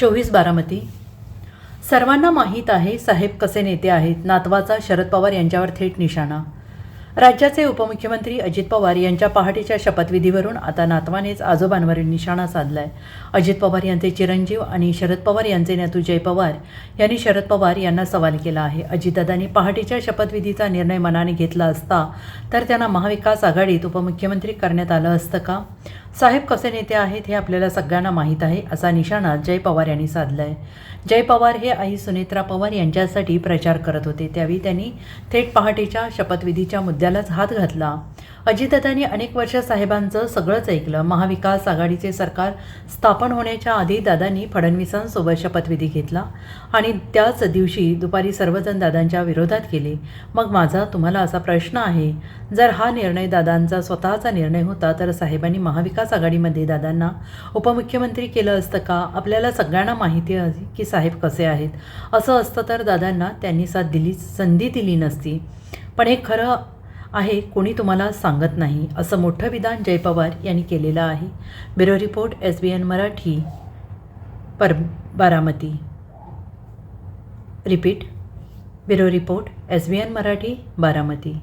चोवीस बारामती. सर्वांना माहीत आहे साहेब कसे नेते आहेत नातवाचा शरद पवार यांच्यावर थेट निशाणा राज्याचे उपमुख्यमंत्री अजित पवार यांच्या पहाटेच्या शपथविधीवरून आता नातवानेच आजोबांवर निशाणा साधलाय. अजित पवार यांचे चिरंजीव आणि शरद पवार यांचे नातू जय पवार यांनी शरद पवार यांना सवाल केला आहे. अजितदादांनी पहाटेच्या शपथविधीचा निर्णय मनाने घेतला असता तर त्यांना महाविकास आघाडीत उपमुख्यमंत्री करण्यात आलं असतं का? साहेब कसे नेते आहेत हे आपल्याला सगळ्यांना माहीत आहे असा निशाणा जय पवार यांनी साधला आहे जय पवार हे आई सुनेत्रा पवार यांच्यासाठी प्रचार करत होते त्यावेळी त्यांनी थेट पहाटेच्या शपथविधीच्या मुद्द्यालाच हात घातला. अजितदादांनी अनेक वर्ष साहेबांचं सगळंच ऐकलं. महाविकास आघाडीचे सरकार स्थापन होण्याच्या आधी दादांनी फडणवीसांसोबत शपथविधी घेतला आणि त्याच दिवशी दुपारी सर्वजण दादांच्या विरोधात गेले. मग माझा तुम्हाला असा प्रश्न आहे जर हा निर्णय दादांचा स्वतःचा निर्णय होता तर साहेबांनी महाविकास आघाडीमध्ये दादांना उपमुख्यमंत्री केलं असतं का? आपल्याला सगळ्यांना माहिती आहे की साहेब कसे आहेत. असं असतं तर दादांना त्यांनी साथ दिली संधी दिली नसती. पण हे खरं आहे कोणी तुम्हाला सांगत नाही असं मोठं विधान जय पवार यांनी केलेलं आहे. Bureau report S B N Marathi पर Baramati. Repeat. Bureau report S B N Marathi Baramati.